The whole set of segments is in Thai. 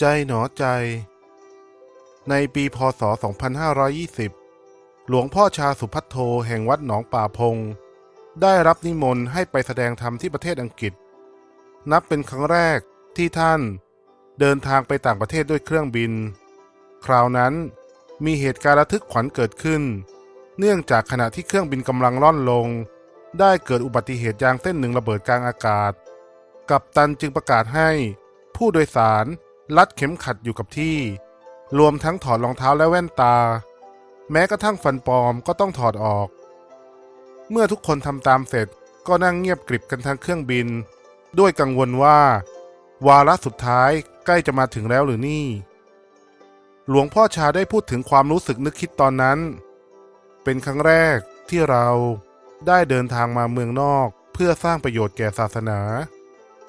ใจหนอใจ ในปีพศ 2520 หลวงพ่อชาสุพัทโทแห่งวัดหนองป่าพง ได้รับนิมนต์ให้ไปแสดงธรรมที่ประเทศอังกฤษ นับเป็นครั้งแรกที่ท่านเดินทางไปต่างประเทศด้วยเครื่องบิน คราวนั้นมีเหตุการณ์ระทึกขวัญเกิดขึ้น เนื่องจากขณะที่เครื่องบินกำลังล่อนลง ได้เกิดอุบัติเหตุยางเส้นหนึ่งระเบิดกลางอากาศ กัปตันจึงประกาศให้ผู้โดยสาร ลัดเข็มขัดอยู่กับที่ รวมทั้งถอดรองเท้าและแว่นตา แม้กระทั่งฟันปลอมก็ต้องถอดออก เมื่อทุกคนทำตามเสร็จก็นั่งเงียบกริบกันทั้งเครื่องบิน ด้วยกังวลว่า วาระสุดท้ายใกล้จะมาถึงแล้วหรือนี่ หลวงพ่อชาได้พูดถึงความรู้สึกนึกคิดตอนนั้น เป็นครั้งแรกที่เราได้เดินทางมาเมืองนอกเพื่อสร้างประโยชน์แก่ศาสนา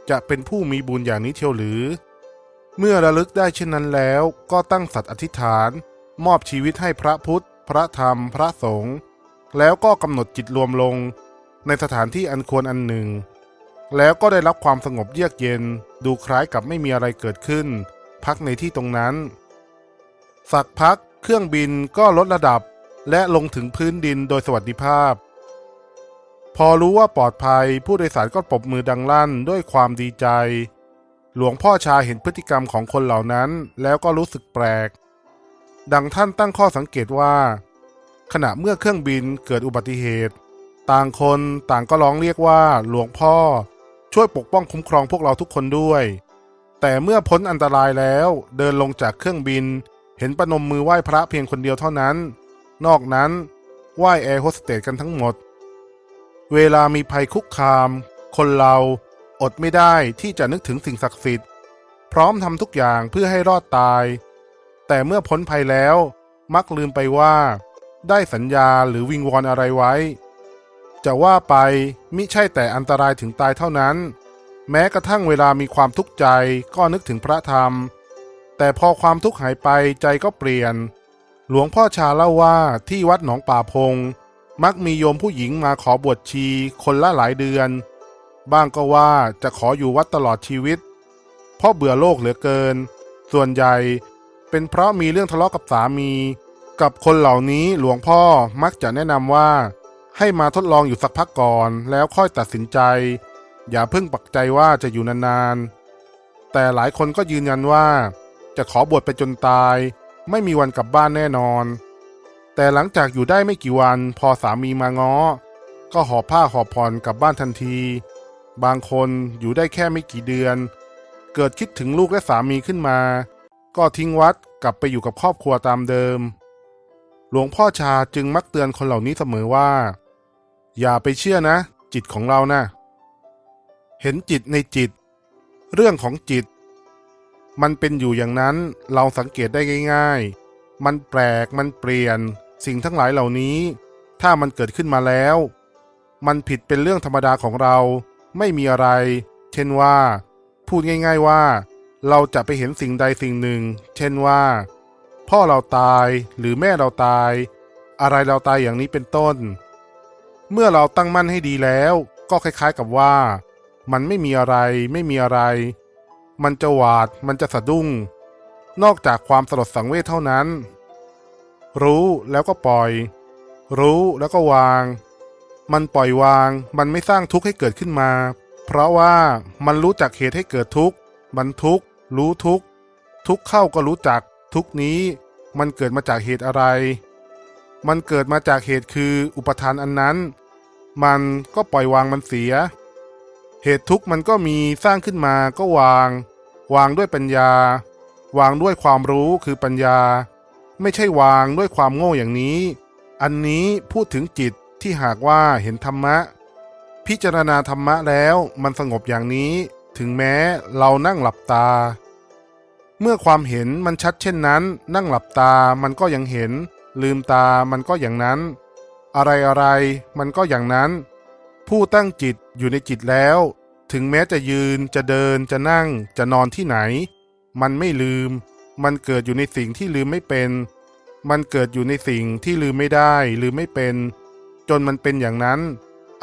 จะเป็นผู้มีบุญอย่างนี้เชียวหรือ เมื่อระลึกได้เช่นนั้นแล้ว ก็ตั้งสัตย์อธิษฐาน มอบชีวิตให้พระพุทธ พระธรรม พระสงฆ์แล้วก็กำหนดจิตรวมลง ในสถานที่อันควรอันหนึ่ง แล้วก็ได้รับความสงบเยือกเย็น ดูคล้ายกับไม่มีอะไรเกิดขึ้น พักในที่ตรงนั้น สักพักเครื่องบินก็ลดระดับและลงถึงพื้นดินโดยสวัสดิภาพ พอรู้ว่าปลอดภัยผู้โดยสารก็ปรบมือดังลั่นด้วยความดีใจ หลวงพ่อชาเห็นพฤติกรรมของคนเหล่านั้น แล้วก็รู้สึกแปลก ดังท่านตั้งข้อสังเกตว่า ขณะเมื่อเครื่องบินเกิดอุบัติเหตุ ต่างคนต่างก็ร้องเรียกว่าหลวงพ่อช่วยปกป้องคุ้มครองพวกเราทุกคนด้วย แต่เมื่อพ้นอันตรายแล้วเดินลงจากเครื่องบิน เห็นประนมมือไหว้พระเพียงคนเดียวเท่านั้น นอกนั้นไหว้แอร์โฮสเตสกันทั้งหมด เวลามีภัยคุกคาม คนเรา อดไม่ได้ที่จะนึกถึงสิ่งศักดิ์สิทธิ์ พร้อมทำทุกอย่างเพื่อให้รอดตาย แต่เมื่อพ้นภัยแล้ว มักลืมไปว่า ได้สัญญาหรือวิงวอนอะไรไว้ จะว่าไปมิใช่แต่อันตรายถึงตายเท่านั้น แม้กระทั่งเวลามีความทุกข์ใจก็นึกถึงพระธรรม แต่พอความทุกข์หายไปใจก็เปลี่ยน หลวงพ่อชาเล่าว่าที่วัดหนองป่าพง มักมีโยมผู้หญิงมาขอบวชชีคนละหลายเดือน บ้างก็ว่าจะขออยู่วัดตลอดชีวิต เพราะเบื่อโลกเหลือเกิน ส่วนใหญ่เป็นเพราะมีเรื่องทะเลาะกับสามี กับคนเหล่านี้หลวงพ่อมักจะแนะนำว่า ให้มาทดลองอยู่สักพักก่อน แล้วค่อยตัดสินใจ อย่าเพิ่งปักใจว่าจะอยู่นานๆ แต่หลายคนก็ยืนยันว่า จะขอบวชไปจนตาย ไม่มีวันกลับบ้านแน่นอน แต่หลังจากอยู่ได้ไม่กี่วัน พอสามีมาง้อก็หอบผ้าหอบผ่อนกลับบ้านทันที บางคนอยู่ได้แค่ไม่กี่เดือน เกิดคิดถึงลูกและสามีขึ้นมา ก็ทิ้งวัดกลับไปอยู่กับครอบครัวตามเดิม หลวงพ่อชาจึงมักเตือนคนเหล่านี้เสมอว่า อย่าไปเชื่อนะ จิตของเรานะ่ะเห็นจิตในจิต เรื่องของจิต มันเป็นอยู่อย่างนั้นเราสังเกตได้ง่าย ๆ มันแปลกมันเปลี่ยน สิ่งทั้งหลายเหล่านี้ ถ้ามันเกิดขึ้นมาแล้ว มันผิดเป็นเรื่องธรรมดาของเรา ไม่มีอะไร เช่นว่า พูดง่าย ๆว่า เราจะไปเห็นสิ่งใดสิ่งหนึ่ง เช่นว่า พ่อเราตายหรือแม่เราตาย อะไรเราตายอย่างนี้เป็นต้น เมื่อเราตั้งมั่นให้ดีแล้ว ก็คล้ายๆกับว่า มันไม่มีอะไร ไม่มีอะไร มันจะหวาด มันจะสะดุ้ง นอกจากความสลดสังเวชเท่านั้น รู้แล้วก็ปล่อย รู้แล้วก็วาง มันปล่อยวาง มันไม่สร้างทุกข์ให้เกิดขึ้นมา เพราะว่ามันรู้จักเหตุให้เกิดทุกข์ มันทุกข์ รู้ทุกข์ ทุกข์เข้าก็รู้จัก ทุกข์นี้ มันเกิดมาจากเหตุอะไร มันเกิดมาจากเหตุคืออุปทานอันนั้น มันก็ปล่อยวางมันเสีย เหตุทุกข์มันก็มีสร้างขึ้นมาก็วาง วางด้วยปัญญา วางด้วยความรู้คือปัญญา ไม่ใช่วางด้วยความโง่อย่างนี้ อันนี้พูดถึงจิต ที่หากว่าเห็นธรรมะ พิจารณาธรรมะแล้วมันสงบอย่างนี้ ถึงแม้เรานั่งหลับตา เมื่อความเห็นมันชัดเช่นนั้น นั่งหลับตามันก็ยังเห็น ลืมตามันก็อย่างนั้น อะไรอะไรมันก็อย่างนั้น ผู้ตั้งจิตอยู่ในจิตแล้ว ถึงแม้จะยืนจะเดินจะนั่งจะนอนที่ไหน มันไม่ลืม มันเกิดอยู่ในสิ่งที่ลืมไม่เป็น มันเกิดอยู่ในสิ่งที่ลืมไม่ได้ลืมไม่เป็น จนมันเป็นอย่างนั้น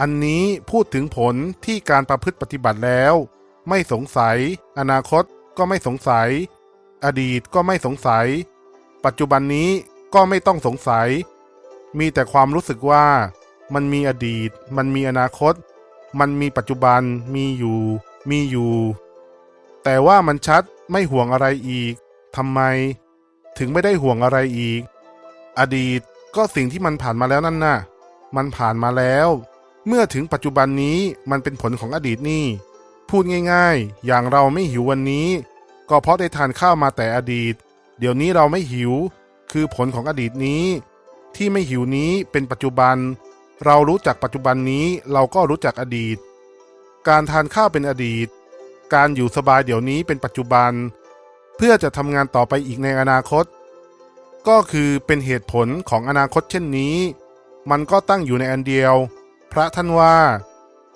อันนี้พูดถึงผลที่การประพฤติปฏิบัติแล้ว ไม่สงสัย อนาคตก็ไม่สงสัย อดีตก็ไม่สงสัย ปัจจุบันนี้ก็ไม่ต้องสงสัย มีแต่ความรู้สึกว่า มันมีอดีต มันมีอนาคต มันมีปัจจุบันมีอยู่ มีอยู่ แต่ว่ามันชัดไม่ห่วงอะไรอีกทำไม ถึงไม่ได้ห่วงอะไรอีก อดีตก็สิ่งที่มันผ่านมาแล้วนั่นน่ะ มันผ่านมาแล้ว เมื่อถึงปัจจุบันนี้มันเป็นผลของอดีตนี่ พูดง่ายๆ อย่างเราไม่หิววันนี้ ก็เพราะได้ทานข้าวมาแต่อดีต เดี๋ยวนี้เราไม่หิว คือผลของอดีตนี้ ที่ไม่หิวนี้เป็นปัจจุบัน เรารู้จักปัจจุบันนี้เราก็รู้จักอดีต การทานข้าวเป็นอดีต การอยู่สบายเดี๋ยวนี้เป็นปัจจุบัน เพื่อจะทำงานต่อไปอีกในอนาคต ก็คือเป็นเหตุผลของอนาคตเช่นนี้ มันก็ตั้งอยู่ในอันเดียว พระท่านว่า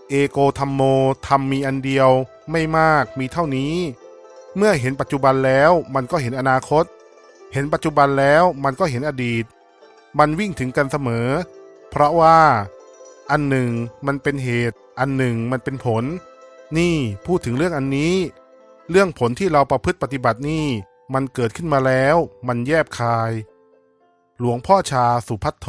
เอโกธรรมโมธรรมมีอันเดียว ไม่มากมีเท่านี้ เมื่อเห็นปัจจุบันแล้วมันก็เห็นอนาคต เห็นปัจจุบันแล้วมันก็เห็นอดีต มันวิ่งถึงกันเสมอ เพราะว่า อันหนึ่งมันเป็นเหตุ อันหนึ่งมันเป็นผล นี่พูดถึงเรื่องอันนี้ เรื่องผลที่เราประพฤติปฏิบัตินี่ มันเกิดขึ้นมาแล้ว มันแยบคาย หลวงพ่อชาสุพัทโท